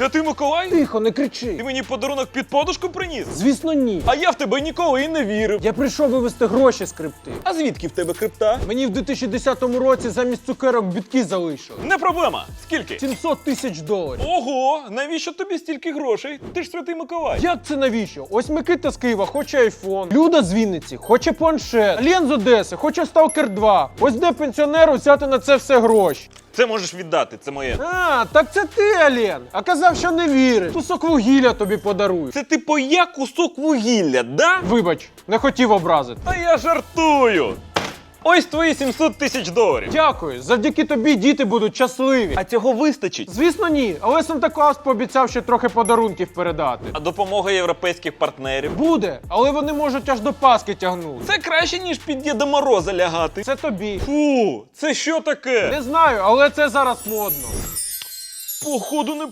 Святий Миколай? Тихо, не кричи. Ти мені подарунок під подушку приніс? Звісно, ні. А я в тебе ніколи і не вірив. Я прийшов вивезти гроші з крипти. А звідки в тебе крипта? Мені в 2010 році замість цукерок бітки залишили. Не проблема. Скільки? 700 тисяч доларів. Ого, навіщо тобі стільки грошей? Ти ж святий Миколай. Як це навіщо? Ось Микита з Києва хоче айфон. Люда з Вінниці хоче планшет. Лен з Одеси хоче Stalker 2. Ось де пенсіонеру взяти на це все гроші. Це можеш віддати, це моє. А, так це ти, Олен. А казав, що не віриш. Кусок вугілля тобі подарую. Це типу я кусок вугілля, да? Вибач, не хотів образити. Та я жартую. Ось твої 700 тисяч доларів. Дякую, завдяки тобі діти будуть щасливі. А цього вистачить. Звісно, ні, але Санта-Клаус пообіцяв ще трохи подарунків передати. А допомога європейських партнерів. Буде, але вони можуть аж до Паски тягнути. Це краще, ніж під Діда Мороза лягати. Це тобі. Фу, це що таке? Не знаю, але це зараз модно. Походу не